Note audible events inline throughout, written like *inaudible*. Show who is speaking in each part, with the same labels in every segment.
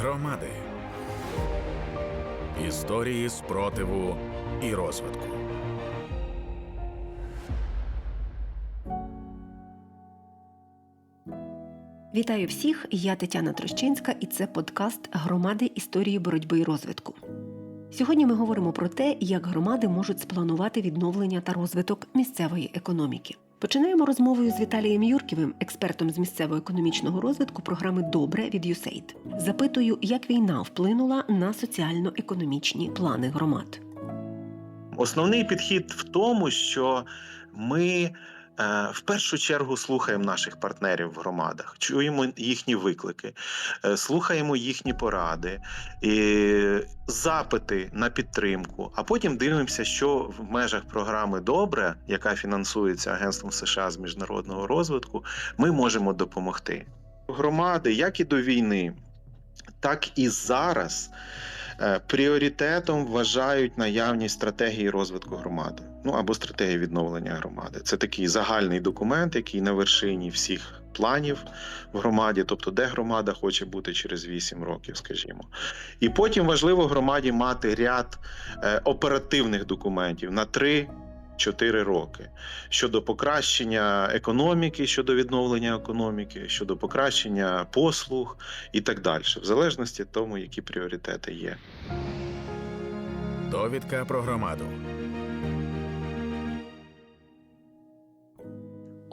Speaker 1: Громади. Історії спротиву і розвитку.
Speaker 2: Вітаю всіх! Я Тетяна Трощинська, і це подкаст Громади історії боротьби і розвитку. Сьогодні ми говоримо про те, як громади можуть спланувати відновлення та розвиток місцевої економіки. Починаємо розмовою з Віталієм Юрківим, експертом з місцевого економічного розвитку програми Добре від USAID. Запитую, як війна вплинула на соціально-економічні плани громад.
Speaker 3: Основний підхід в тому, що ми в першу чергу слухаємо наших партнерів в громадах, чуємо їхні виклики, е, слухаємо їхні поради, і запити на підтримку, а потім дивимося, що в межах програми Добре, яка фінансується Агентством США з міжнародного розвитку, ми можемо допомогти. Громади, як і до війни, так і зараз. Е, Пріоритетом вважають наявність стратегії розвитку громади, ну або стратегії відновлення громади. Це такий загальний документ, який на вершині всіх планів в громаді, тобто де громада хоче бути через 8 років, скажімо. І потім важливо громаді мати ряд е, оперативних документів на 3 4 роки щодо покращення економіки, щодо відновлення економіки, щодо покращення послуг і так далі, в залежності від тому, які пріоритети є.
Speaker 1: Довідка про громаду.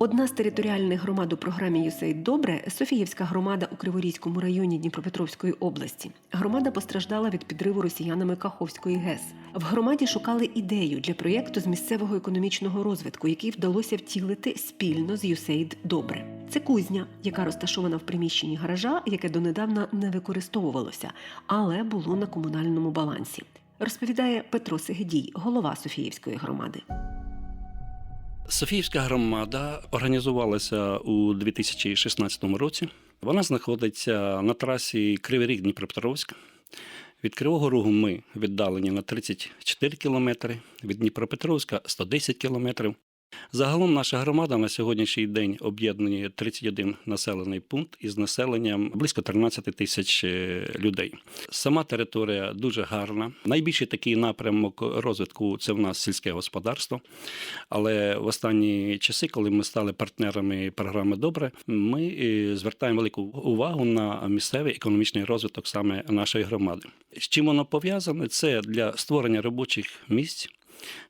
Speaker 2: Одна з територіальних громад у програмі «USAID Добре Софіївська громада у Криворізькому районі Дніпропетровської області. Громада постраждала від підриву росіянами Каховської ГЕС. В громаді шукали ідею для проєкту з місцевого економічного розвитку, який вдалося втілити спільно з USAID Добре. Це кузня, яка розташована в приміщенні гаража, яке донедавна не використовувалося, але було на комунальному балансі. Розповідає Петро Сегедій, голова Софіївської громади.
Speaker 4: Софіївська громада організувалася у 2016 році. Вона знаходиться на трасі Кривий Ріг Дніпропетровськ. Від Кривого Рогу ми віддалені на 34 кілометри, від Дніпропетровська 110 кілометрів. Загалом наша громада на сьогоднішній день об'єднує 31 населений пункт із населенням близько 13 тисяч е, людей. Сама територія дуже гарна. Найбільший такий напрямок розвитку це в нас сільське господарство. Але в останні часи, коли ми стали партнерами програми Добре, ми е, звертаємо велику увагу на місцевий економічний розвиток саме нашої громади. З чим воно пов'язане? Це для створення робочих місць.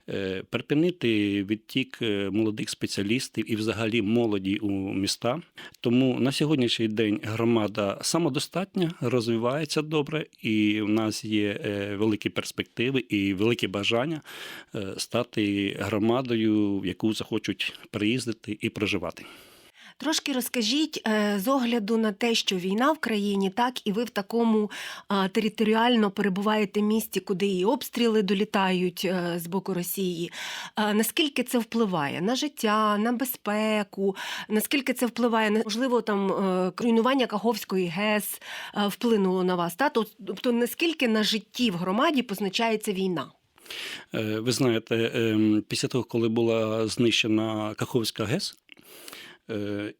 Speaker 4: Е, Припинити відтік е, молодих спеціалістів і взагалі молоді у міста. Тому на сьогоднішній день громада самодостатня, розвивається добре, і в нас є е, великі перспективи і велике бажання стати громадою, в яку захочуть приїздити і проживати.
Speaker 2: Трошки розкажіть е, з огляду на те, що війна в країні, так і ви в такому територіально перебуваєте місті, куди і обстріли долітають е, з боку Росії. Наскільки це впливає на життя, на безпеку? Наскільки це впливає на можливо там е, руйнування Каховської ГЕС вплинуло на вас? Та тобто наскільки на житті в громаді позначається війна?
Speaker 4: Ви знаєте, ем, після того, коли була знищена Каховська ГЕС,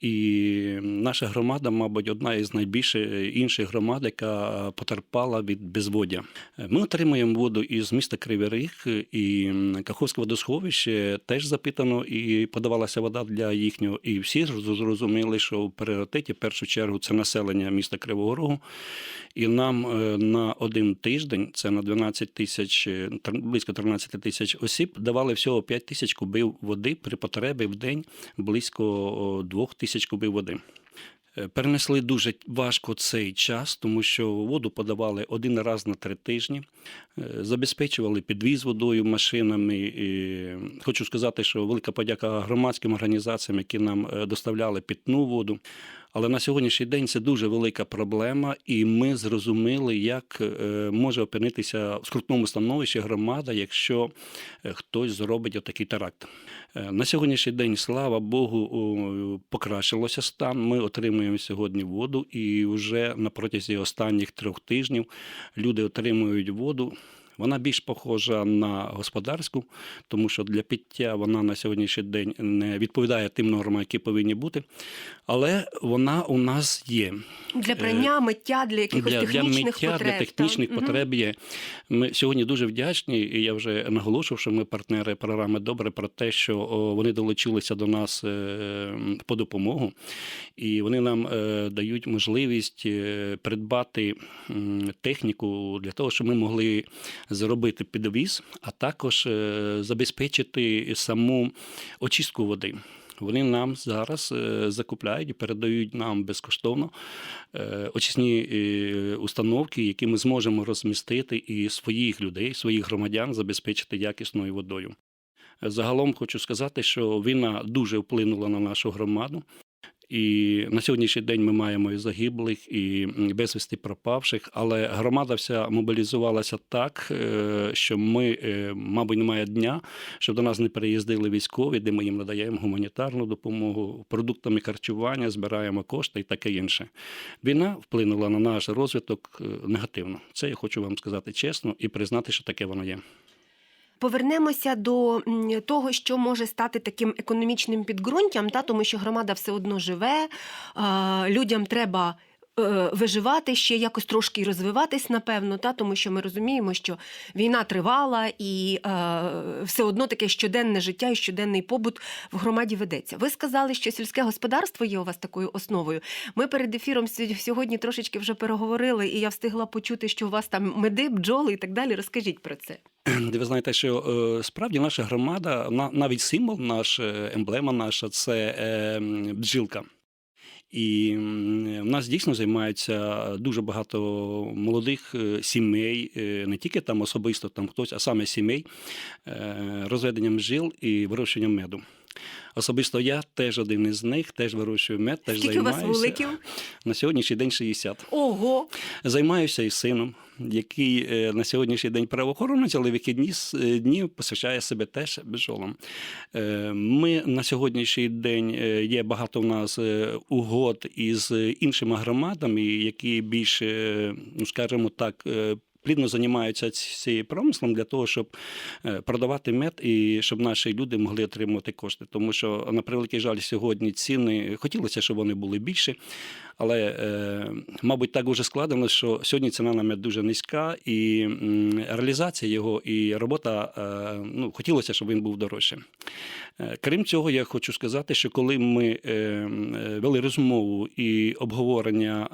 Speaker 4: і наша громада, мабуть, одна із найбільших інших громад, яка потерпала від безводя. Е, Ми отримуємо воду із міста Кривий Ріг, і Каховське водосховище теж запитано і подавалася вода для їхнього. І всі зрозуміли, що в пріоритеті в першу чергу це населення міста Кривого Рогу. І нам е, на один тиждень, це на 12 тисяч, е, близько 13 тисяч осіб, давали всього 5 тисяч кубів води при потребі в день близько 2 тисяч кубів води. Е, Перенесли дуже важко цей час, тому що воду подавали один раз на три тижні, е, забезпечували підвіз водою машинами. І хочу сказати, що велика подяка громадським організаціям, які нам е, доставляли питну воду. Але на сьогоднішній день це дуже велика проблема, і ми зрозуміли, як е, може опинитися в скрутному становищі громада, якщо е, хтось зробить отакий теракт. Е, На сьогоднішній день, слава Богу, покращилося стан. Ми отримуємо сьогодні воду, і вже на протязі останніх трьох тижнів люди отримують воду. Вона більш похожа на господарську, тому що для пиття вона на сьогоднішній день не відповідає тим нормам, які повинні бути. Але вона у нас є.
Speaker 2: Для прання, миття, для якихось
Speaker 4: Для, для миття,
Speaker 2: потреб.
Speaker 4: для технічних
Speaker 2: так?
Speaker 4: Потреб є. Ми сьогодні дуже вдячні, і я вже наголошував, що ми партнери програми добре про те, що вони долучилися до нас е, по допомогу, і вони нам е, дають можливість е, придбати техніку для того, щоб ми могли зробити підвіз, а також е, забезпечити саму очистку води. Вони нам зараз е, закупляють і передають нам безкоштовно е, очисні установки, які ми зможемо розмістити і своїх людей, своїх громадян забезпечити якісною водою. Загалом хочу сказати, що війна дуже вплинула на нашу громаду. І на сьогоднішній день ми маємо і загиблих, і безвісти пропавших, але громада вся мобілізувалася так, е, що ми, е, мабуть, немає дня, щоб до нас не переїздили військові, де ми їм надаємо гуманітарну допомогу, продуктами харчування, збираємо кошти і таке інше. Війна вплинула на наш розвиток е, негативно. Це я хочу вам сказати чесно і признати, що таке воно є.
Speaker 2: Повернемося до того, що може стати таким економічним підґрунтям, та тому що громада все одно живе, людям треба. Е, Виживати ще якось трошки розвиватись, напевно, та тому що ми розуміємо, що війна тривала, і е, все одно таке щоденне життя і щоденний побут в громаді ведеться. Ви сказали, що сільське господарство є у вас такою основою. Ми перед ефіром сьогодні трошечки вже переговорили, і я встигла почути, що у вас там меди, бджоли і так далі. Розкажіть про це.
Speaker 4: Ви знаєте, що е, справді наша громада, на- навіть символ наш, е, емблема наша це е, бджілка. І в нас дійсно займаються дуже багато молодих е, сімей, е, не тільки там особисто там хтось, а саме сімей, е, розведенням жил і вирощенням меду. Особисто я теж один із них, теж вирощую мед, теж
Speaker 2: Скільки у вас вуликів?
Speaker 4: На сьогоднішній день 60.
Speaker 2: Ого!
Speaker 4: Займаюся із сином, який е, на сьогоднішній день правоохоронець, але вихідні е, дні посвящає себе теж бджолам. Е, Ми на сьогоднішній день є багато в нас угод із іншими громадами, які більш, е, ну скажімо так, Плідно займаються цією промислом для того, щоб е, продавати мед і щоб наші люди могли отримувати кошти. Тому що, на превеликий жаль, сьогодні ціни хотілося, щоб вони були більші, але, е, мабуть, так уже складено, що сьогодні ціна на дуже низька, і реалізація його і робота е, ну, хотілося, щоб він був дорожчим. Е, Крім цього, я хочу сказати, що коли ми вели розмову і обговорення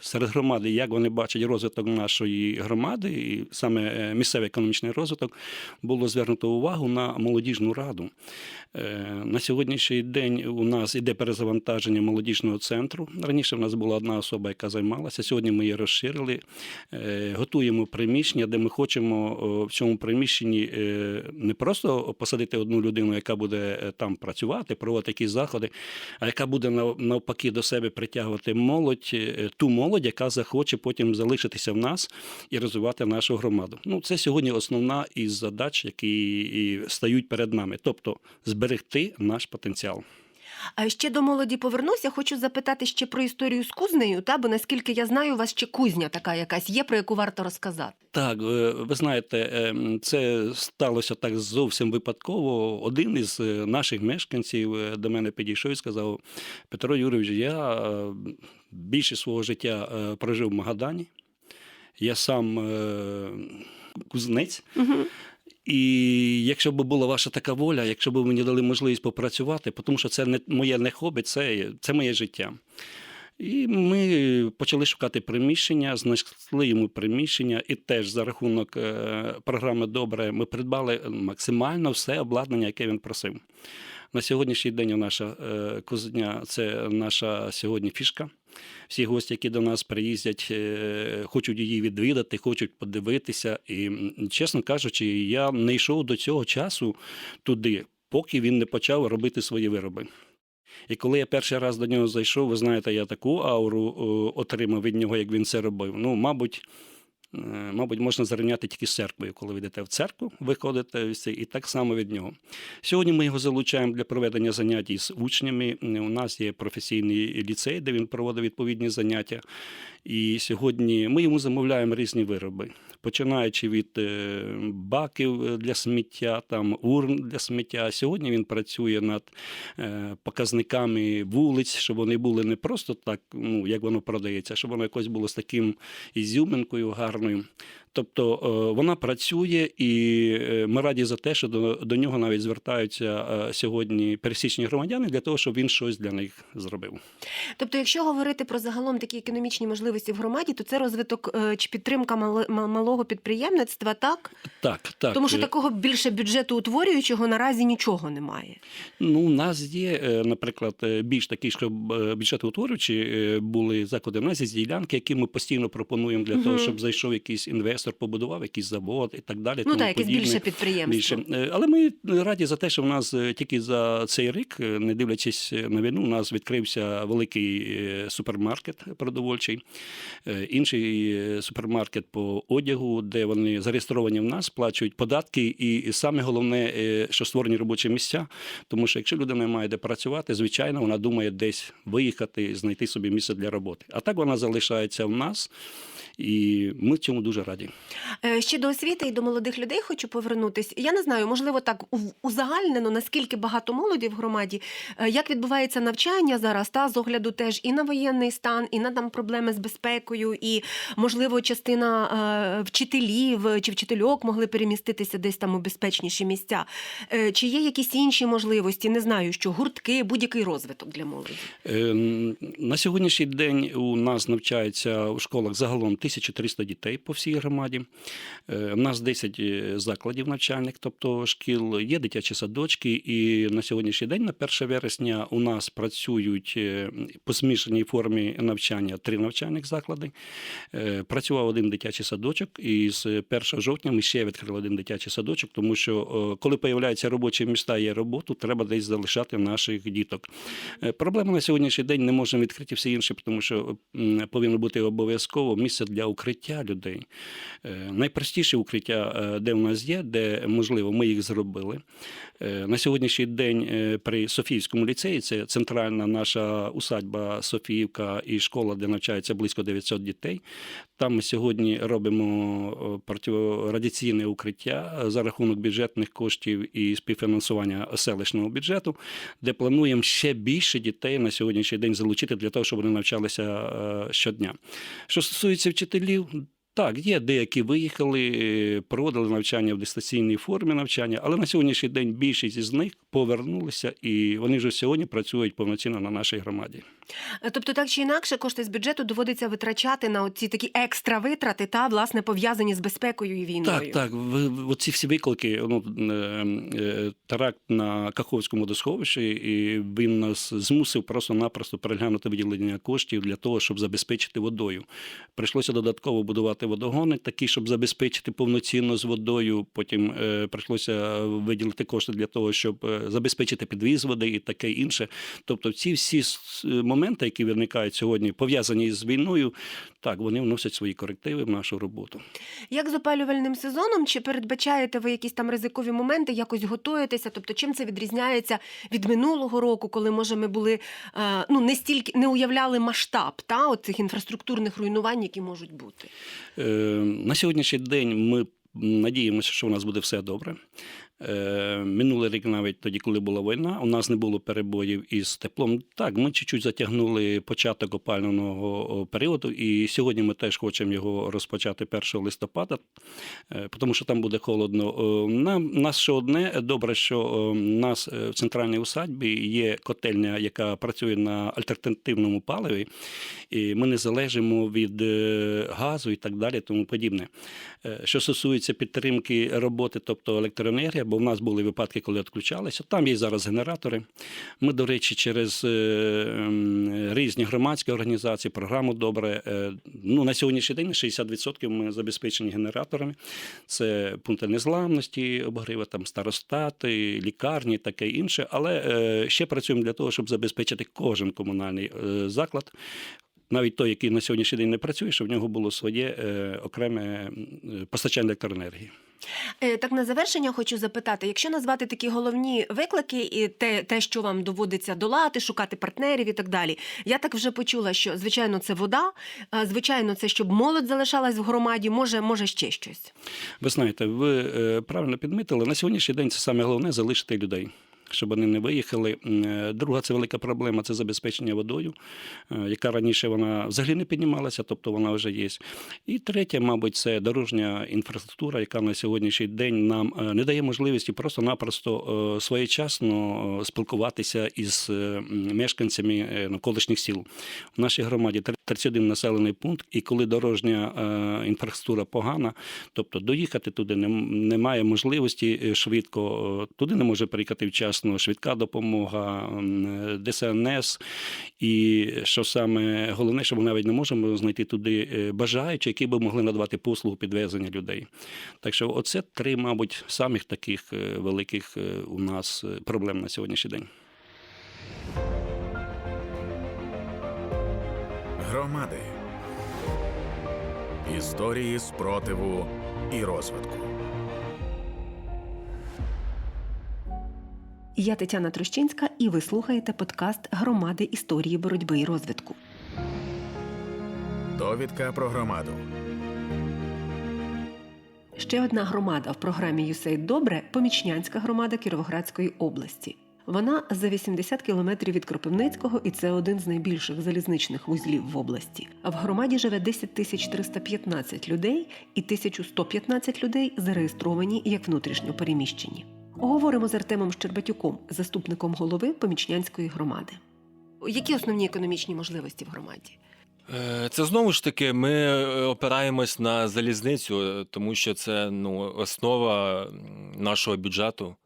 Speaker 4: серед громади, як вони бачать розвиток нашої громади, і саме місцевий економічний розвиток, було звернуто увагу на молодіжну раду. На сьогоднішній день у нас іде перезавантаження молодіжного центру. Раніше в нас була одна особа, яка займалася. Сьогодні ми її розширили, Е, готуємо приміщення, де ми хочемо в цьому приміщенні е, не просто посадити одну людину, яка буде е, там працювати, проводити якісь заходи, а яка буде навпаки до себе притягувати молодь, ту молодь, яка захоче потім залишитися в нас і розвивати нашу громаду. Ну, це сьогодні основна із задач, які стають перед нами, тобто зберегти наш потенціал.
Speaker 2: А ще до молоді повернуся. Хочу запитати ще про історію з кузнею, та бо наскільки я знаю, у вас ще кузня така якась є, про яку варто розказати.
Speaker 4: Так, е, ви знаєте, ем, це сталося так зовсім випадково. Один із е, наших мешканців е, до мене підійшов і сказав: Петро Юрійович, я е, більше свого життя е, прожив в Магадані. Я сам е, кузнець.
Speaker 2: Угу.
Speaker 4: І якщо б була ваша така воля, якщо б мені дали можливість попрацювати, тому що це не моє не хобі, це, це моє життя. І ми почали шукати приміщення, знайшли йому приміщення, і теж за рахунок е, програми Добре ми придбали максимально все обладнання, яке він просив. На сьогоднішній день наша е, кузня це наша сьогодні фішка. Всі гості, які до нас приїздять, е, хочуть її відвідати, хочуть подивитися. І, чесно кажучи, я не йшов до цього часу туди, поки він не почав робити свої вироби. І коли я перший раз до нього зайшов, ви знаєте, я таку ауру отримав від нього, як він це робив. Ну, мабуть, мабуть, можна зарівняти тільки з церквою, коли ви йдете в церкву, виходите і так само від нього. Сьогодні ми його залучаємо для проведення занять із учнями. У нас є професійний ліцей, де він проводить відповідні заняття. І сьогодні ми йому замовляємо різні вироби. Починаючи від е, баків для сміття, там урн для сміття. Сьогодні він працює над е, показниками вулиць, щоб вони були не просто так, ну як воно продається, а щоб воно якось було з таким ізюминкою гарною. Тобто е, вона працює, і е, ми раді за те, що до, до нього навіть звертаються е, сьогодні пересічні громадяни для того, щоб він щось для них зробив.
Speaker 2: Тобто, якщо говорити про загалом такі економічні можливості в громаді, то це розвиток чи підтримка малого підприємництва, так?
Speaker 4: Так, так.
Speaker 2: Тому що такого більше бюджету утворюючого наразі нічого немає.
Speaker 4: Ну, у нас є, наприклад, більш такі, щоб е, бюджетоутворюючі е, були заклади. У нас є ділянки, які ми постійно пропонуємо для того, щоб зайшов якийсь інвестор, побудував якийсь завод і так далі.
Speaker 2: Ну
Speaker 4: тому
Speaker 2: так, якесь
Speaker 4: подібне.
Speaker 2: більше підприємство.
Speaker 4: Більше. Е, Але ми раді за те, що в нас е, тільки за цей рік, е, не дивлячись на війну, у нас відкрився великий супермаркет продовольчий, інший супермаркет по одягу, де вони зареєстровані в нас, сплачують податки, і саме головне, що створені робочі місця. Тому що якщо людина має де працювати, звичайно, вона думає десь виїхати, знайти собі місце для роботи. А так вона залишається в нас, і ми цьому дуже раді.
Speaker 2: Е, Ще до освіти і до молодих людей хочу повернутись. Я не знаю, можливо, так узагальнено, наскільки багато молоді в громаді, Е, як відбувається навчання зараз, та з огляду теж і на воєнний стан, і на там проблеми з безпекою, і можливо, частина е, вчителів чи вчительок могли переміститися десь там у безпечніші місця. Чи є якісь інші можливості? Не знаю, що гуртки, будь-який розвиток для молоді.
Speaker 4: На сьогоднішній день у нас навчається у школах загалом 1300 дітей по всій громаді. Е, У нас 10 закладів навчальних, тобто шкіл, є дитячі садочки, і на сьогоднішній день, на 1 вересня, у нас працюють е, по змішаній формі навчання три навчальних заклади. Е, Працював один дитячий садочок, і з 1 жовтня ми ще відкрили один дитячий садочок, тому що е, коли появляються робочі міста, є роботу, треба десь залишати наших діток. Е, Проблема на сьогоднішній день не можемо відкрити всі інші, тому що повинно бути обов'язково місце для укриття людей. Е, Найпростіше укриття, е, де в нас є, де можливо, ми їх зробили. Е, На сьогоднішній день при Софіївському ліцеї, це центральна наша усадьба Софіївка і школа, де навчається близько 900 дітей. Там ми сьогодні робимо протирадіаційне укриття за рахунок бюджетних коштів і співфінансування селищного бюджету, де плануємо ще більше дітей на сьогоднішній день залучити для того, щоб вони навчалися щодня. Що стосується вчителів. Так, є деякі виїхали, проводили навчання в дистанційній формі навчання, але на сьогоднішній день більшість із них повернулися, і вони вже сьогодні працюють повноцінно на нашій громаді.
Speaker 2: Е, Тобто, так чи інакше, кошти з бюджету доводиться витрачати на ці такі екстра витрати, та власне пов'язані з безпекою і війною.
Speaker 4: Так, так. Оці всі виклики, ну, е, е, теракт на Каховському водосховищі, і він нас змусив просто-напросто переглянути виділення коштів для того, щоб забезпечити водою. Прийшлося додатково будувати водогони, такі, щоб забезпечити повноцінно з водою. Потім прийшлося виділити кошти для того, щоб забезпечити підвіз води і таке інше. Тобто, ці всі с- моменти, які виникають сьогодні, пов'язані з війною, так, вони вносять свої корективи в нашу роботу.
Speaker 2: Як з опалювальним сезоном, чи передбачаєте ви якісь там ризикові моменти, якось готуєтеся? Тобто, чим це відрізняється від минулого року, коли може ми були е, ну не стільки не уявляли масштаб та от цих інфраструктурних руйнувань, які можуть бути?
Speaker 4: Е, На сьогоднішній день ми надіємося, що у нас буде все добре. Е, Минулий рік, навіть тоді, коли була війна, у нас не було перебоїв із теплом. Так, ми чуть-чуть затягнули початок опалювального періоду, і сьогодні ми теж хочемо його розпочати 1 листопада, е, тому що там буде холодно. Е, Нам нас ще одне добре, що у нас в центральній усадьбі є котельня, яка працює на альтернативному паливі, і ми не залежимо від газу і так далі, тому подібне. Що стосується підтримки роботи, тобто електроенергія, бо в нас були випадки, коли відключалися. Там є зараз генератори. Ми, до речі, через е, різні громадські організації, програму добре. е, Ну, на сьогоднішній день 60% ми забезпечені генераторами. Це пункти незламності, обгрива, там старостати, лікарні, таке інше. Але е, ще працюємо для того, щоб забезпечити кожен комунальний заклад. Навіть той, який на сьогоднішній день не працює, щоб в нього було своє е, окреме постачання електроенергії.
Speaker 2: Е, Так на завершення хочу запитати: якщо назвати такі головні виклики, і те, те, що вам доводиться долати, шукати партнерів і так далі. Я так вже почула, що звичайно це вода, звичайно, це щоб молодь залишалась в громаді, може, може ще щось.
Speaker 4: Ви знаєте, ви е, правильно підмітили, на сьогоднішній день це саме головне залишити людей. Щоб вони не виїхали. Е, Друга це велика проблема це забезпечення водою, е, яка раніше вона взагалі не піднімалася, тобто вона вже є. І третє, мабуть, це дорожня інфраструктура, яка на сьогоднішній день нам е, не дає можливості просто-напросто своєчасно спілкуватися із мешканцями навколишніх сіл. В нашій громаді 31 населений пункт, і коли дорожня е, інфраструктура погана, тобто доїхати туди нем- немає можливості е, швидко, е, туди не може приїхати вчасно швидка допомога, е, ДСНС. І що саме головне, що ми навіть не можемо знайти туди бажаючих, які би могли надавати послугу підвезення людей. Так що, оце три, мабуть, самих таких великих у нас проблем на сьогоднішній день.
Speaker 1: Громади. Історії спротиву і розвитку.
Speaker 2: Я Тетяна Трощинська, і ви слухаєте подкаст Громади історії боротьби і розвитку.
Speaker 1: Довідка про громаду.
Speaker 2: Ще одна громада в програмі «ЮСЕЙД Добре помічнянська громада Кіровоградської області. Вона за 80 кілометрів від Кропивницького, і це один з найбільших залізничних вузлів в області. А в громаді живе 10 тисяч 315 людей, і 1115 людей зареєстровані як внутрішньо переміщені. Говоримо з Артемом Щербатюком, заступником голови помічнянської громади. Які основні економічні можливості в громаді?
Speaker 5: Е, Це знову ж таки, ми е, опираємось на залізницю, е, тому що це ну, основа нашого бюджету.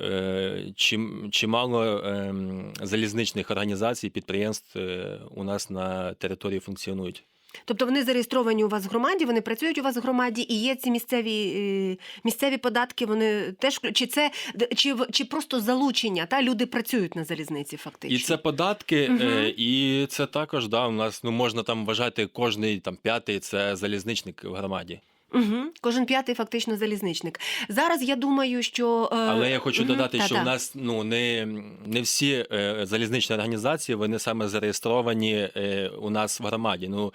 Speaker 5: Е, Чим, чимало ем, залізничних організацій, підприємств е, у нас на території функціонують.
Speaker 2: Тобто вони зареєстровані у вас в громаді, вони працюють у вас в громаді, і є ці місцеві, е, місцеві податки. Вони теж чи це чи, чи просто залучення? Та люди працюють на залізниці, фактично.
Speaker 5: І це податки, е, і це також да, у нас ну, можна там вважати кожний там п'ятий це залізничник в громаді.
Speaker 2: Угу. Кожен п'ятий фактично залізничник. Зараз я думаю, що е,
Speaker 5: Але я хочу додати, що
Speaker 2: та-та.
Speaker 5: в нас ну не, не всі е, залізничні організації вони саме зареєстровані е, у нас в громаді. Ну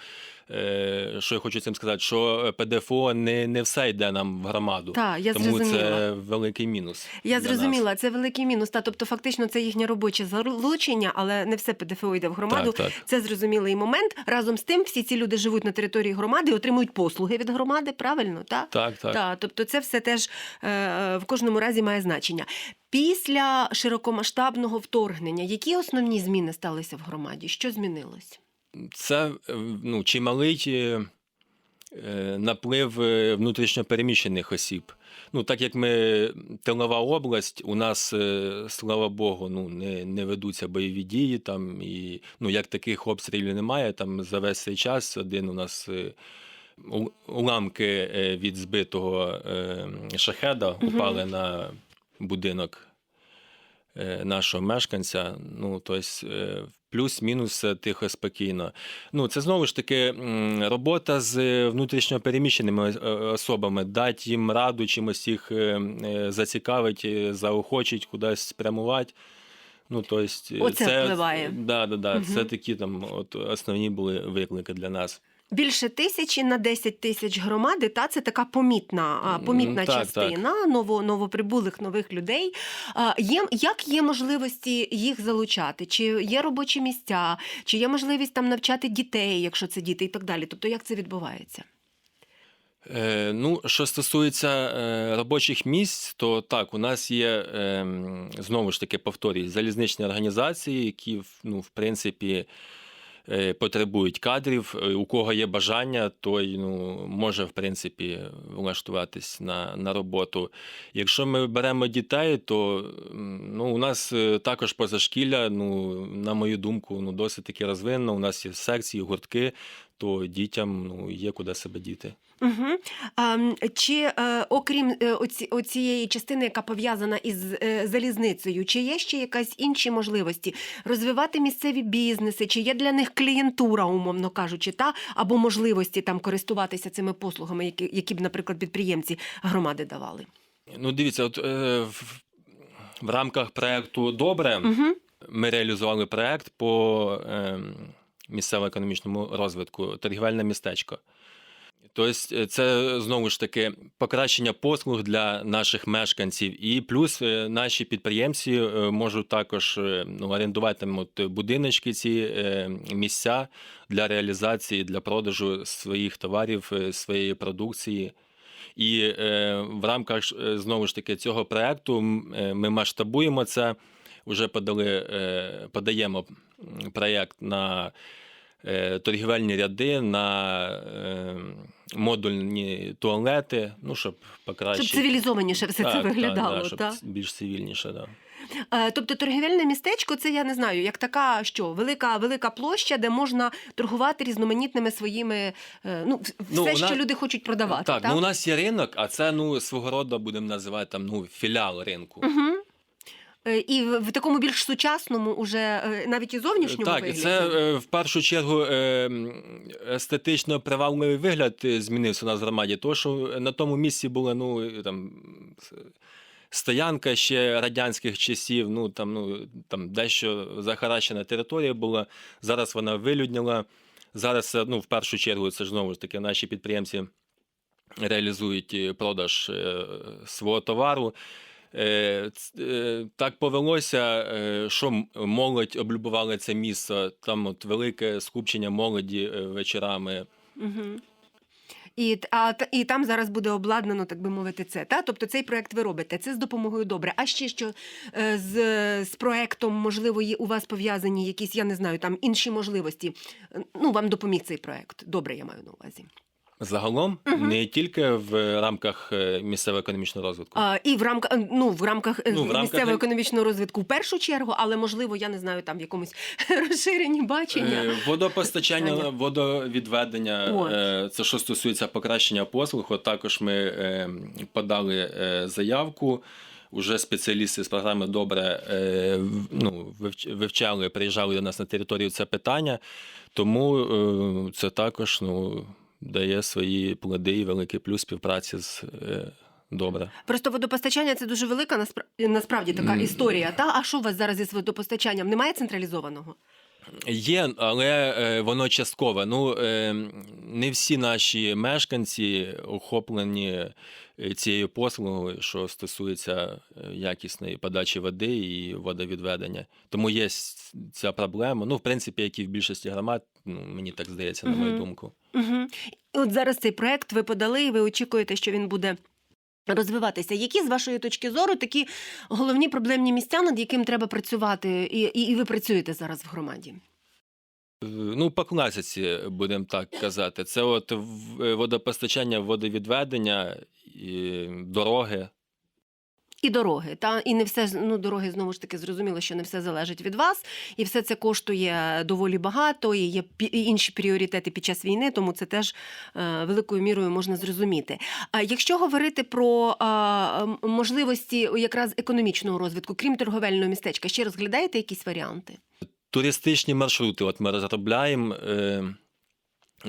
Speaker 5: що я хочу цим сказати, що ПДФО не, не все йде нам в громаду.
Speaker 2: Та, я
Speaker 5: Тому
Speaker 2: зрозуміла.
Speaker 5: це великий мінус.
Speaker 2: Я зрозуміла, це великий мінус. Та тобто, фактично, це їхнє робоче залучення, але не все ПДФО йде в громаду.
Speaker 5: Так, так.
Speaker 2: Це зрозумілий момент. Разом з тим, всі ці люди живуть на території громади, і отримують послуги від громади. Правильно, так?
Speaker 5: Так, так.
Speaker 2: Так, тобто це все теж е, в кожному разі має значення. Після широкомасштабного вторгнення, які основні зміни сталися в громаді? Що змінилось?
Speaker 5: Це е, ну, чималий е, наплив е, внутрішньопереміщених осіб. Ну, так як ми тилова область, у нас, слава Богу, ну, не, не ведуться бойові дії, там, і ну, як таких обстрілів немає, там за весь цей час один у нас. Уламки від збитого шахеда упали на будинок нашого мешканця. Ну, тобто, плюс-мінус тихо, спокійно. Ну, це знову ж таки робота з внутрішньо переміщеними е, особами, дати їм раду, чимось їх е, е, зацікавить, е, заохочить, кудись спрямувати. Ну, е,
Speaker 2: Оце
Speaker 5: це,
Speaker 2: впливає.
Speaker 5: Да, да, да,
Speaker 2: угу.
Speaker 5: Це такі там от, основні були виклики для нас.
Speaker 2: Більше тисячі на 10 тисяч громади, та це така помітна, помітна
Speaker 5: так,
Speaker 2: частина ново, новоприбулих нових людей. Є, як є можливості їх залучати? Чи є робочі місця, чи є можливість там навчати дітей, якщо це діти, і так далі? Тобто, як це відбувається?
Speaker 5: Е, ну, що стосується е, робочих місць, то так, у нас є е, знову ж таки повторюю, залізничні організації, які ну, в принципі потребують кадрів. Е, У кого є бажання, той ну, може в принципі влаштуватись на, на роботу. Якщо ми беремо дітей, то ну, у нас е, також позашкілля, ну, на мою думку, ну, досить таки розвинено. У нас є секції, гуртки, то дітям ну, є куди себе діти.
Speaker 2: Угу. А, чи е, окрім е, оці, оцієї частини, яка пов'язана із е, залізницею, чи є ще якась інші можливості розвивати місцеві бізнеси, чи є для них клієнтура, умовно кажучи, та або можливості там користуватися цими послугами, які, які б, наприклад, підприємці громади давали?
Speaker 5: Ну, дивіться, от е, в, в рамках проекту Добре
Speaker 2: Угу.
Speaker 5: ми реалізували проект по е, місцево-економічному розвитку торгівельне містечко. Тобто, е, це знову ж таки покращення послуг для наших мешканців, і плюс е, наші підприємці е, можуть також е, ну, орендувати будиночки, ці е, місця для реалізації, для продажу своїх товарів, е, своєї продукції. І е, в рамках е, знову ж таки цього проекту е, ми масштабуємо це. Вже подали, е, подаємо проєкт на е, торгівельні ряди, на е, модульні туалети, ну, щоб покращити.
Speaker 2: Щоб цивілізованіше все це виглядало.
Speaker 5: Так,
Speaker 2: та?
Speaker 5: да, щоб більш цивільніше, да.
Speaker 2: Е, Тобто торгівельне містечко це я не знаю, як така що велика велика площа, де можна торгувати різноманітними своїми е, ну все,
Speaker 5: Ну, у
Speaker 2: що люди хочуть продавати.
Speaker 5: Так,
Speaker 2: так?
Speaker 5: ну у нас є ринок, а це ну свого роду будемо називати там ну філіал ринку.
Speaker 2: Угу. І в, такому більш сучасному, уже е, навіть і зовнішньому
Speaker 5: Так,
Speaker 2: вигляді.
Speaker 5: це е, в першу чергу е, естетично привабливий вигляд е, змінився у нас в громаді, тому що на тому місці була ну там стоянка ще радянських часів. Ну там ну там дещо захаращена територія була. Зараз вона вилюдніла. Зараз ну в першу чергу це ж знову ж таки наші підприємці реалізують е, продаж е, свого товару. Е, е, Так повелося, е, що молодь облюбувала це місце. Там от велике скупчення молоді вечорами.
Speaker 2: Угу. І, а, і там зараз буде обладнано, так би мовити, це. Та? Тобто цей проект ви робите, це з допомогою добре. А ще що з, з проектом, можливо, у вас пов'язані якісь, я не знаю, там інші можливості. Ну, вам допоміг цей проект. Добре, я маю на увазі.
Speaker 5: Загалом
Speaker 2: Мгм.
Speaker 5: не тільки в рамках е, місцевого економічного розвитку.
Speaker 2: А, і в рамках ну в рамках е,
Speaker 5: Ну, в рамках-
Speaker 2: економічного розвитку в першу чергу, але можливо, я не знаю, там в якомусь *laughs* розширенні бачення.
Speaker 5: Е, Водопостачання, водовідведення,
Speaker 2: От.
Speaker 5: е, це що стосується покращення послуг. От також ми е, подали е, заявку. Уже спеціалісти з програми добре е, ну, вивч- вивчали, приїжджали до нас на територію це питання. Тому е, це також ну, дає свої плоди і великий плюс співпраці з е, добре.
Speaker 2: Просто водопостачання це дуже велика наспра- насправді така історія. Та а що у вас зараз із водопостачанням? Немає централізованого?
Speaker 5: Є, але е, воно часткове. Ну е, не всі наші мешканці охоплені е, цією послугою, що стосується якісної подачі води і водовідведення. Тому є ця проблема. Ну, в принципі, як і в більшості громад, ну мені так здається, на мою думку.
Speaker 2: Угу. От зараз цей проект ви подали, і ви очікуєте, що він буде. Розвиватися, які з вашої точки зору такі головні проблемні місця, над яким треба працювати, і, і, і ви працюєте зараз в громаді?
Speaker 5: Е, Ну, по класиці, будемо так казати. Це от е, водопостачання, водовідведення, і дороги.
Speaker 2: І дороги, та і не все ну дороги знову ж таки зрозуміло, що не все залежить від вас, і все це коштує доволі багато. І є інші пріоритети під час війни, тому це теж е, великою мірою можна зрозуміти. А якщо говорити про е, можливості якраз економічного розвитку, крім торговельного містечка, ще розглядаєте якісь варіанти?
Speaker 5: Туристичні маршрути, от ми розробляємо.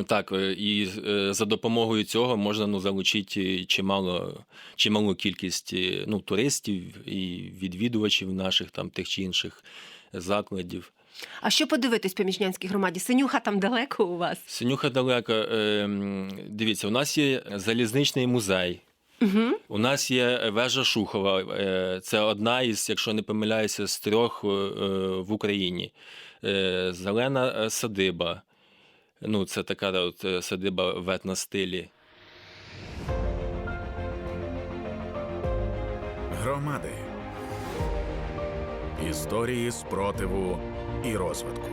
Speaker 5: Так, е, і е, за допомогою цього можна ну, залучити чимало, чималу кількість е, ну, туристів і відвідувачів наших там тих чи інших закладів.
Speaker 2: А що подивитись по Міжнянській громаді? Синюха там далеко у вас?
Speaker 5: Синюха далеко. Е, дивіться, у нас є залізничний музей.
Speaker 2: Угу.
Speaker 5: У нас є вежа Шухова. Це одна із, якщо не помиляюся, з трьох в Україні. Зелена садиба. Ну, це така от е, садиба в етностилі.
Speaker 1: Громади. Історії спротиву і розвитку.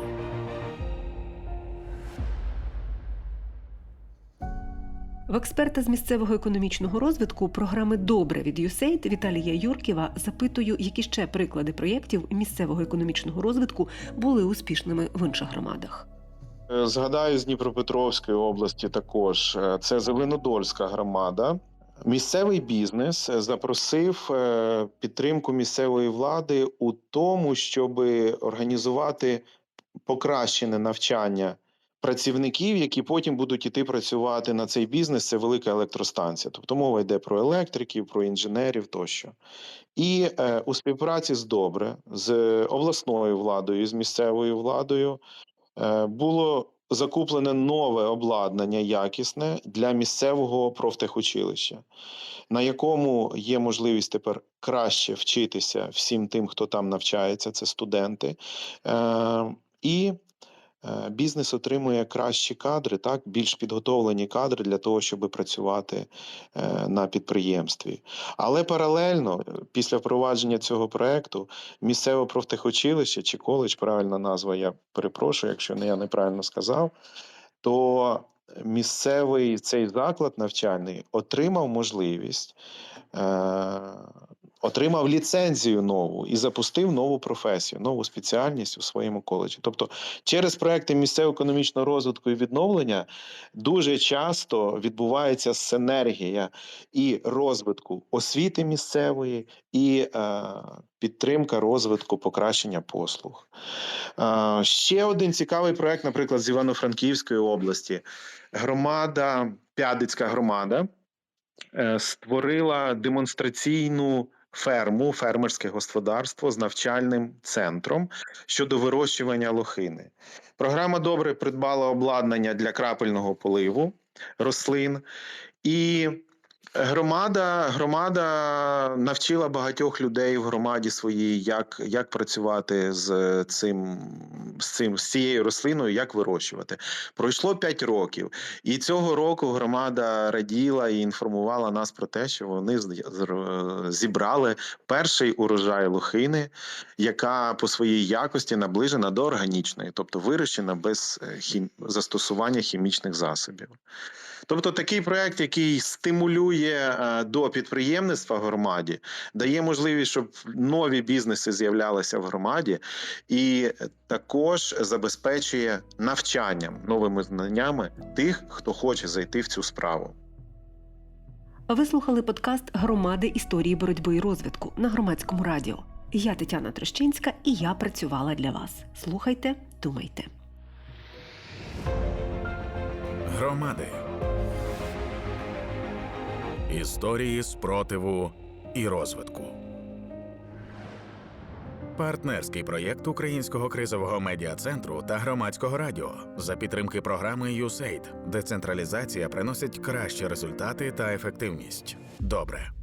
Speaker 2: В експерта з місцевого економічного розвитку програми Добре від USAID Віталія Юрківа запитую, які ще приклади проєктів місцевого економічного розвитку були успішними в інших громадах.
Speaker 3: Е, Згадаю з Дніпропетровської області також. Е, Це Зеленодольська громада. Місцевий бізнес запросив е, підтримку місцевої влади у тому, щоб організувати покращене навчання працівників, які потім будуть іти працювати на цей бізнес. Це велика електростанція. Тобто мова йде про електриків, про інженерів тощо. І у співпраці з добре з обласною владою, з місцевою владою було закуплене нове обладнання якісне для місцевого профтехучилища, на якому є можливість тепер краще вчитися всім тим, хто там навчається, це студенти. Е, і е, Бізнес отримує кращі кадри, так більш підготовлені кадри для того, щоб працювати е, на підприємстві. Але паралельно, е, після впровадження цього проекту, місцеве профтехучилище чи коледж, правильна назва, я перепрошую, якщо не я неправильно сказав, то місцевий цей заклад навчальний отримав можливість. Отримав ліцензію нову і запустив нову професію, нову спеціальність у своєму коледжі. Тобто, через проекти місцевого економічного розвитку і відновлення дуже часто відбувається синергія і розвитку освіти місцевої, і е, підтримка розвитку покращення послуг. Е, ще один цікавий проект, наприклад, з Івано-Франківської області. Громада, Пядицька громада е, створила демонстраційну ферму, фермерське господарство з навчальним центром щодо вирощування лохини. Програма добре придбала обладнання для крапельного поливу рослин, і громада, громада навчила багатьох людей в громаді своїй, як, як працювати з цим, з цим з цією рослиною, як вирощувати. Пройшло 5 років, і цього року громада раділа і інформувала нас про те, що вони зібрали перший урожай лохини, яка по своїй якості наближена до органічної, тобто вирощена без е, хім... застосування хімічних засобів. Тобто такий проект, який стимулює е, до підприємництва в громаді, дає можливість, щоб нові бізнеси з'являлися в громаді, і також забезпечує навчанням новими знаннями тих, хто хоче зайти в цю справу.
Speaker 2: Ви слухали подкаст Громади історії боротьби і розвитку на громадському радіо. Я Тетяна Трощинська і я працювала для вас. Слухайте, думайте.
Speaker 1: Громади. Історії спротиву і розвитку. Партнерський проєкт Українського кризового медіа центру та громадського радіо за підтримки програми USAID. Децентралізація приносить кращі результати та ефективність. Добре.